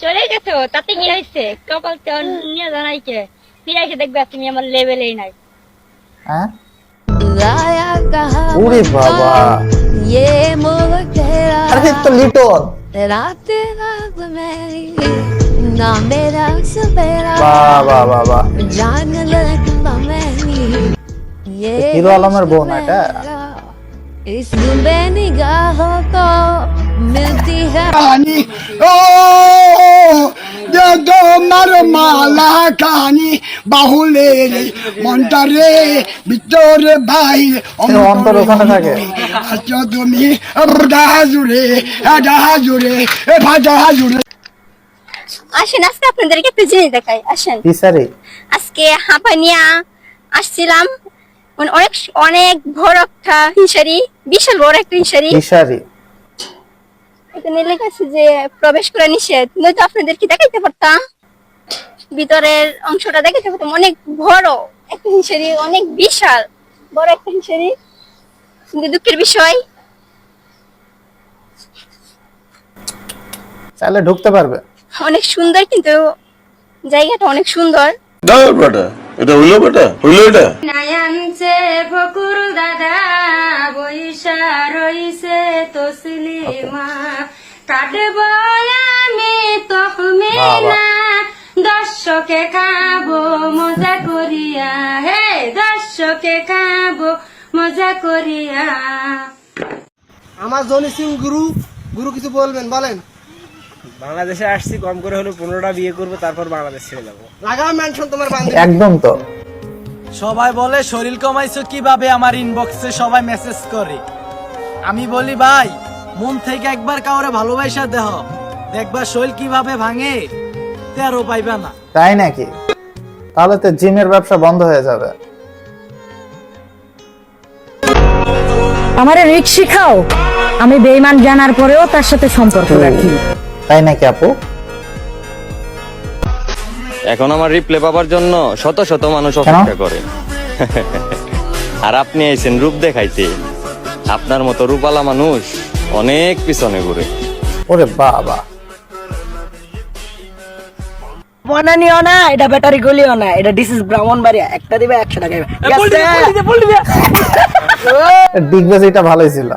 চলে গেছো তাতে কি হয়েছে কপাল তো নিয়ে জানাইছে ফিরে এসে দেখবে তুমি আমার লেভেলেই নাই হ্যাঁ लाया कहा ওরে বাবা ये मोह तेरा আরে তো লিটন तेरा तेरा मेरी ना मेरा सवेरा বাহ বাহ বাহ বাহ जान लगता मेरी ये হিরো আলমের বোন এটা इस बेनिगाहों को मिलती है কাহানি ও দে দো মার মালা কাহানি বাহুলের মন্টারে ভিতরে বাইরে অন্তর ওখানে থাকে? আচ্ছা তুমি ডাহাজুরে ডাহাজুরে এ ভাজাহাজুরে আসেন আজকে আপনাদেরকে একটু জিনিস দেখাই আসেন। আজকে হাঁপানিয়া আসছিলাম মানে অনেক অনেক বড় একটা হিসারি বিশাল বড় একটা হিসারি। ফিসারি এখানে লেখা আছে যে প্রবেশ করা নিষেধ। নয়তো আপনাদেরকে দেখাইতে পারতাম? ভিতরের অংশটা দেখাইতে পারতাম। অনেক বড় একটা হিসারি অনেক বিশাল বড় একটা হিসারি। কিন্তু দুঃখের বিষয় চাইলে ঢুকতে পারবে। অনেক সুন্দর কিন্তু জায়গাটা অনেক সুন্দর। বেটা এটা হইল বেটা হইল এটা। নায়ানছে ফকুর দাদা বৈশা রইছে। কাটব আমি দর্শকে খাব মজা করিয়া। হে দর্শকে খাব মজা করিয়া। আমার জনি সিং গুরু গুরু কিছু বলবেন বলেন। বাংলাদেশে আসছি কম করে হলো পনেরোটা বিয়ে করব তারপর বাংলাদেশ ছেড়ে যাব। লাগাও মেনশন তোমার বান্ধবী? একদম তো। সবাই বলে শরীর কমাইছো কীভাবে? আমার ইনবক্সে সবাই মেসেজ করে। আমি বলি ভাই মন থেকে একবার কাউরে ভালোবাসা দেহ। দেখবা শরীর কীভাবে ভাঙে তেরো পাইবা না। তাই নাকি? তাহলে তো জিমের ব্যবসা বন্ধ হয়ে যাবে। আমারে রিক শিখাও আমি বেইমান জানার পরেও তার সাথে সম্পর্ক রাখি। তাই নাকি আপু? এখন আমার রিপ্লে পাবার জন্য শত শত মানুষ অপেক্ষা করে। আর আপনি আইছেন রূপ দেখাইতে। আপনার মতো রূপালা মানুষ অনেক পিছনে ঘুরে। ওরে বাবা। নিও না এটা ব্যাটারি গলিও না এটা ডিস ইজ ব্রাহ্মণবাড়িয়া একটা দিবে একশো টাকা দিবে। ডিগবেজ এটা ভালোই ছিল।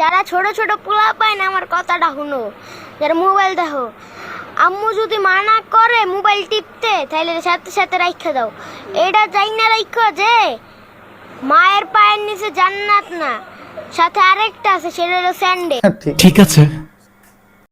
যারা ছোট ছোট পোলা পায় না আমার কথাটা শুনো। যারা মোবাইল দেখো আম্মু যদি মানা করে মোবাইল টিপতে তাহলে সাথে সাথে রাখা দাও। এটা যাই না রাখো যে মায়ের পায়ের নিচে জান্নাত না সাথে আরেকটা আছে সেটা হলো স্যান্ডেল। ঠিক আছে।